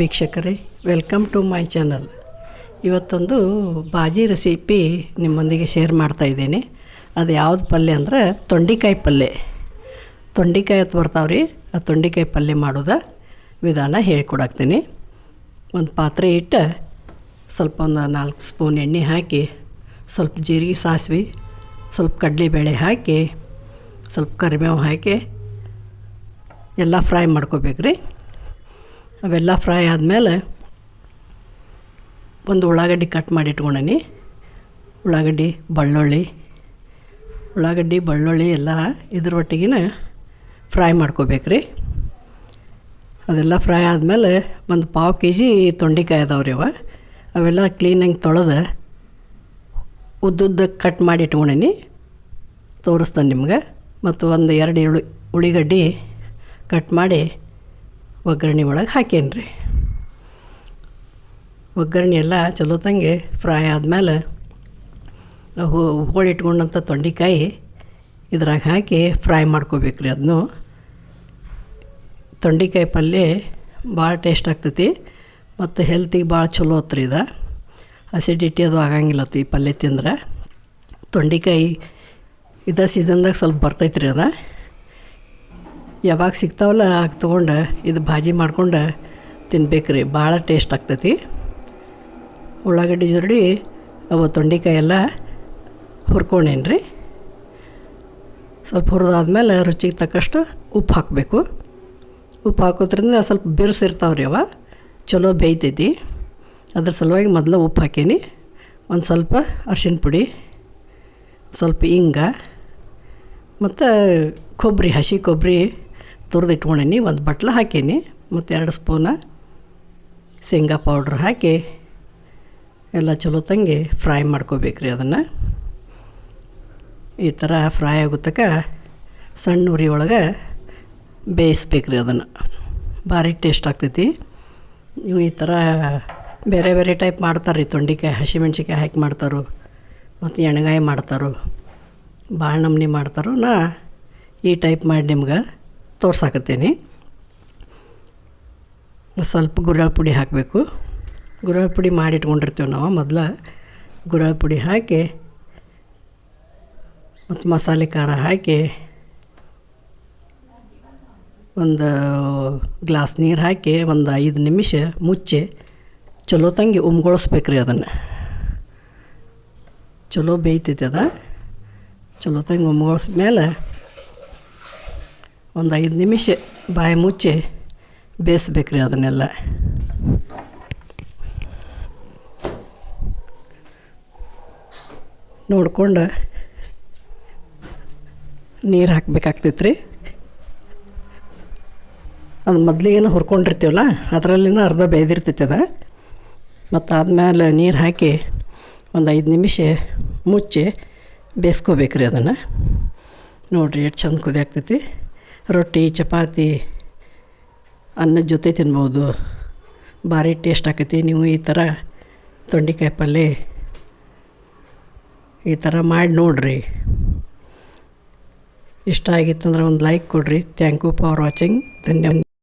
ವೀಕ್ಷಕರೇ welcome to my channel ಇವತ್ತೊಂದು ಬಾಜಿ recipe ನಿಮ್ಮೊಂದಿಗೆ ಶೇರ್ ಮಾಡ್ತಾ ಇದ್ದೀನಿ. ಅದು ಯಾವ್ದು ಪಲ್ಯ ಅಂದ್ರೆ ತೊಂಡಿಕಾಯಿ ಪಲ್ಯ. ತೊಂಡಿಕಾಯಿ ಅಂತ ಬರ್ತಾವ್ರಿ, ಆ ತೊಂಡಿಕಾಯಿ ಪಲ್ಯ ಮಾಡೋದ ವಿಧಾನ ಹೇಳ್ಕೊಡಾಕ್ತೀನಿ ಒಂದು ಪಾತ್ರೆ ಇಟ್ಟು ಸ್ವಲ್ಪ ಒಂದು ನಾಲ್ಕು ಸ್ಪೂನ್ ಎಣ್ಣೆ ಹಾಕಿ, ಸ್ವಲ್ಪ ಜೀರಿಗೆ ಸಾಸಿವೆ, ಸ್ವಲ್ಪ ಕಡಲೆಬೇಳೆ ಹಾಕಿ, ಸ್ವಲ್ಪ ಕರಿಬೇವು ಹಾಕಿ, ಎಲ್ಲ ಫ್ರೈ ಮಾಡ್ಕೋಬೇಕ್ರಿ. ಅವೆಲ್ಲ ಫ್ರೈ ಆದಮೇಲೆ ಒಂದು ಉಳ್ಳಾಗಡ್ಡಿ ಕಟ್ ಮಾಡಿ ಇಟ್ಕೊಂಡೀನಿ. ಉಳ್ಳಾಗಡ್ಡಿ, ಬೆಳ್ಳುಳ್ಳಿ ಉಳ್ಳಾಗಡ್ಡಿ, ಬೆಳ್ಳುಳ್ಳಿ ಎಲ್ಲ ಇದ್ರ ಒಟ್ಟಿಗಿನ ಫ್ರೈ ಮಾಡ್ಕೋಬೇಕ್ರಿ. ಅದೆಲ್ಲ ಫ್ರೈ ಆದಮೇಲೆ ಒಂದು ಪಾವು ಕೆ ಜಿ ತೊಂಡಿಕಾಯಿ ರೀ ಅವ. ಅವೆಲ್ಲ ಕ್ಲೀನಾಗಿ ತೊಳೆದು ಉದ್ದುದ್ದ ಕಟ್ ಮಾಡಿ ಇಟ್ಕೊಂಡೀನಿ. ತೋರಿಸ್ತಾನೆ ನಿಮ್ಗೆ. ಮತ್ತು ಒಂದು ಎರಡು ಉಳ್ಳಿ ಉಳ್ಳಿಗಡ್ಡಿ ಕಟ್ ಮಾಡಿ ಒಗ್ಗರಣೆ ಒಳಗೆ ಹಾಕೇನ್ರಿ ಒಗ್ಗರಣೆ ಎಲ್ಲ ಚಲೋ ತಂಗೆ ಫ್ರೈ ಆದಮೇಲೆ ಹೋಳಿಟ್ಕೊಂಡಂಥ ತೊಂಡೆಕಾಯಿ ಇದ್ರಾಗ ಹಾಕಿ ಫ್ರೈ ಮಾಡ್ಕೋಬೇಕು ರೀ ಅದನ್ನು ತೊಂಡೆಕಾಯಿ ಪಲ್ಯ ಭಾಳ ಟೇಸ್ಟ್ ಆಗ್ತೈತಿ ಮತ್ತು ಹೆಲ್ತಿಗೆ ಭಾಳ ಚಲೋ ಆತ್ರಿ ಇದು. ಅಸಿಡಿಟಿ ಅದು ಆಗಂಗಿಲ್ಲತ್ತಿ ಪಲ್ಯ ತಿಂದ್ರೆ. ತೊಂಡೆಕಾಯಿ ಇದ ಸೀಸನ್ದಾಗ ಸ್ವಲ್ಪ ಬರ್ತೈತ್ರಿ ಅದ. ಯಾವಾಗ ಸಿಗ್ತಾವಲ್ಲ ಆಗ ತೊಗೊಂಡು ಇದು ಭಾಜಿ ಮಾಡ್ಕೊಂಡು ತಿನ್ಬೇಕು ರೀ ಭಾಳ ಟೇಸ್ಟ್ ಆಗ್ತೈತಿ. ಉಳ್ಳಾಗಡ್ಡಿ ಜೋರಡಿ, ಅವು ತೊಂಡೆಕಾಯಿ ಎಲ್ಲ ಹುರ್ಕೊಂಡೇನು ರೀ ಸ್ವಲ್ಪ ಹುರಿದಾದ್ಮೇಲೆ ರುಚಿಗೆ ತಕ್ಕಷ್ಟು ಉಪ್ಪು ಹಾಕಬೇಕು. ಉಪ್ಪು ಹಾಕೋದ್ರಿಂದ ಸ್ವಲ್ಪ ಬಿರ್ಸಿರ್ತಾವೆ ರೀ ಅವ. ಚಲೋ ಬೇಯ್ತೈತಿ. ಅದ್ರ ಸಲುವಾಗಿ ಮೊದಲು ಉಪ್ಪು ಹಾಕೀನಿ. ಒಂದು ಸ್ವಲ್ಪ ಅರ್ಶಿನ ಪುಡಿ, ಸ್ವಲ್ಪ ಇಂಗ, ಮತ್ತು ಕೊಬ್ಬರಿ, ಹಸಿ ಕೊಬ್ಬರಿ ತುರಿದು ಇಟ್ಕೊಂಡೀನಿ ಒಂದು ಬಟ್ಲ ಹಾಕೀನಿ, ಮತ್ತು ಎರಡು ಸ್ಪೂನ ಶೇಂಗಾ ಪೌಡ್ರ್ ಹಾಕಿ, ಎಲ್ಲ ಚಲೋ ತಂಗಿ ಫ್ರೈ ಮಾಡ್ಕೋಬೇಕ್ರಿ ಅದನ್ನು. ಈ ಥರ ಫ್ರೈ ಆಗುತ್ತಕ ಸಣ್ಣ ಉರಿ ಒಳಗೆ ಬೇಯಿಸ್ಬೇಕ್ರಿ ಅದನ್ನು. ಭಾರಿ ಟೇಸ್ಟ್ ಆಗ್ತೈತಿ. ನೀವು ಈ ಥರ ಬೇರೆ ಬೇರೆ ಟೈಪ್ ಮಾಡ್ತಾರೆ ರೀ ತೊಂಡಿಕಾಯಿ, ಹಸಿಮೆಣ್ಸಿಕಾಯಿ ಹಾಕಿ ಮಾಡ್ತಾರೋ, ಮತ್ತು ಎಣ್ಗಾಯಿ ಮಾಡ್ತಾರೋ ಭಾಳ ನಮ್ನಿ ಮಾಡ್ತಾರೋ. ನಾ ಈ ಟೈಪ್ ಮಾಡಿ ನಿಮ್ಗೆ ತೋರ್ಸಾಕತ್ತೀನಿ. ಸ್ವಲ್ಪ ಗುರಾಳ್ ಪುಡಿ ಹಾಕಬೇಕು. ಗುರಾಳ್ ಪುಡಿ ಮಾಡಿ ಇಟ್ಕೊಂಡಿರ್ತೀವಿ ನಾವು ಮೊದಲ. ಗುರಾಳ್ ಪುಡಿ ಹಾಕಿ ಮತ್ತು ಮಸಾಲೆ ಖಾರ ಹಾಕಿ ಒಂದು ಗ್ಲಾಸ್ ನೀರು ಹಾಕಿ ಒಂದು ಐದು ನಿಮಿಷ ಮುಚ್ಚಿ ಚಲೋ ತಂಗಿ ಉಮ್ಗೊಳಿಸ್ಬೇಕ್ರಿ ಅದನ್ನು. ಚಲೋ ಬೇಯ್ತೈತಿ ಅದ. ಚಲೋ ತಂಗಿ ಉಮ್ಗೊಳಿಸ್ಮೇಲೆ ಒಂದು ಐದು ನಿಮಿಷ ಬಾಯಿ ಮುಚ್ಚಿ ಬೇಯಿಸ್ಬೇಕ್ರಿ ಅದನ್ನೆಲ್ಲ. ನೋಡ್ಕೊಂಡು ನೀರು ಹಾಕಬೇಕಾಗ್ತೈತೆ ರೀ ಅದು ಮೊದಲಿಗೇನು ಹುರ್ಕೊಂಡಿರ್ತೀವಲ್ಲ, ಅದರಲ್ಲಿನ ಅರ್ಧ ಬೇಯ್ದಿರ್ತೈತೆ ಅದು. ಮತ್ತು ಆದಮೇಲೆ ನೀರು ಹಾಕಿ ಒಂದು ಐದು ನಿಮಿಷ ಮುಚ್ಚಿ ಬೇಯಿಸ್ಕೋಬೇಕ್ರಿ ಅದನ್ನು. ನೋಡಿರಿ ಎಷ್ಟು ಚಂದ ಕುದಿ ರೊಟ್ಟಿ, ಚಪಾತಿ ಅನ್ನದ ಜೊತೆ ತಿನ್ಬೋದು. ಭಾರಿ ಟೇಸ್ಟ್ ಆಕೈತಿ. ನೀವು ಈ ಥರ ತೊಂಡಿಕಾಯಿ ಪಲ್ಯ ಈ ಥರ ಮಾಡಿ ನೋಡಿರಿ. ಇಷ್ಟ ಆಗಿತ್ತಂದ್ರೆ ಒಂದು ಲೈಕ್ ಕೊಡಿರಿ. ಥ್ಯಾಂಕ್ ಯು ಫಾರ್ ವಾಚಿಂಗ್ ಧನ್ಯವಾದ.